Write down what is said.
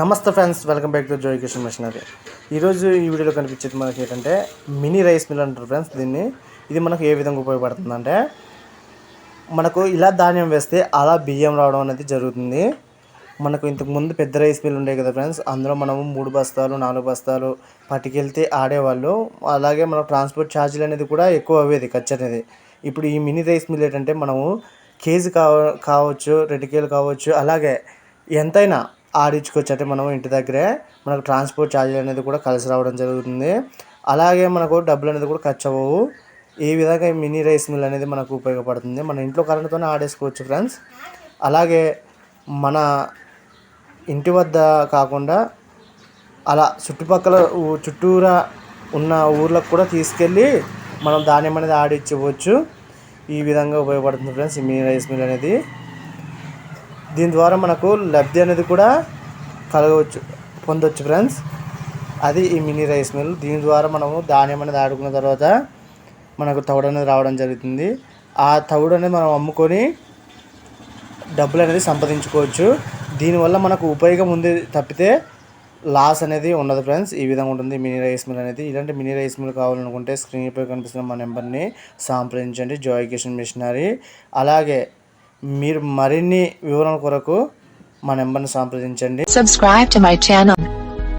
నమస్తే friends welcome back to Joy Kishan missionary. ఈరోజు ఈ వీడియోలో కనిపించేది మనకి ఏంటంటే మినీ రైస్ మిల్ అంటారు ఫ్రెండ్స్ దీన్ని. ఇది మనకు ఏ విధంగా ఉపయోగపడుతుందంటే మనకు ఇలా ధాన్యం వేస్తే అలా బియ్యం రావడం అనేది జరుగుతుంది. మనకు ఇంతకుముందు పెద్ద రైస్ మిల్ ఉండే కదా ఫ్రెండ్స్ అందులో మనము మూడు బస్తాలు నాలుగు బస్తాలు పట్టుకెళ్తే ఆడేవాళ్ళు. అలాగే మన ట్రాన్స్పోర్ట్ ఛార్జీలు అనేది కూడా ఎక్కువ అవ్వేది ఖర్చు అనేది ఇప్పుడు ఈ మినీ రైస్ మిల్ ఏంటంటే మనము కేజీ కావ కావచ్చు రెండు కేలు కావచ్చు అలాగే ఎంతైనా ఆడించుకోవచ్చు అంటే మనం ఇంటి దగ్గరే మనకు ట్రాన్స్పోర్ట్ ఛార్జీలు అనేది కూడా కలిసి రావడం జరుగుతుంది. అలాగే మనకు డబ్బులు అనేది కూడా ఖర్చు అవ్వవు ఈ విధంగా ఈ మినీ రైస్ మిల్ అనేది మనకు ఉపయోగపడుతుంది. మన ఇంట్లో కరెంట్తోనే ఆడేసుకోవచ్చు ఫ్రెండ్స్. అలాగే మన ఇంటి వద్ద కాకుండా అలా చుట్టుపక్కల ఊ- చుట్టూరా ఉన్న ఊర్లకు కూడా తీసుకెళ్ళి మనం ధాన్యం అనేది ఆడిచ్చవచ్చు ఈ విధంగా ఉపయోగపడుతుంది ఫ్రెండ్స్ ఈ మినీ రైస్ మిల్ అనేది. దీని ద్వారా మనకు లబ్ధి అనేది కూడా కలగవచ్చు పొందవచ్చు ఫ్రెండ్స్ అది ఈ మినీ రైస్ మిల్. దీని ద్వారా మనము ధాన్యం అనేది ఆడుకున్న తర్వాత మనకు తవుడు అనేది రావడం జరుగుతుంది. ఆ తవుడు అనేది మనం అమ్ముకొని డబ్బులు అనేది సంపాదించుకోవచ్చు. దీనివల్ల మనకు ఉపయోగం ఉంది తప్పితే లాస్ అనేది ఉండదు ఫ్రెండ్స్ ఈ విధంగా ఉంటుంది మినీ రైస్ మిల్ అనేది. ఇలాంటి మినీ రైస్ మిల్ కావాలనుకుంటే స్క్రీన్ పై కనిపిస్తున్న మా నెంబర్ని సంప్రదించండి. జాయ్ కిషన్ మిషనరీ అలాగే మీరు మరిన్ని వివరాల కొరకు మా నెంబర్ని సంప్రదించండి. Subscribe to my channel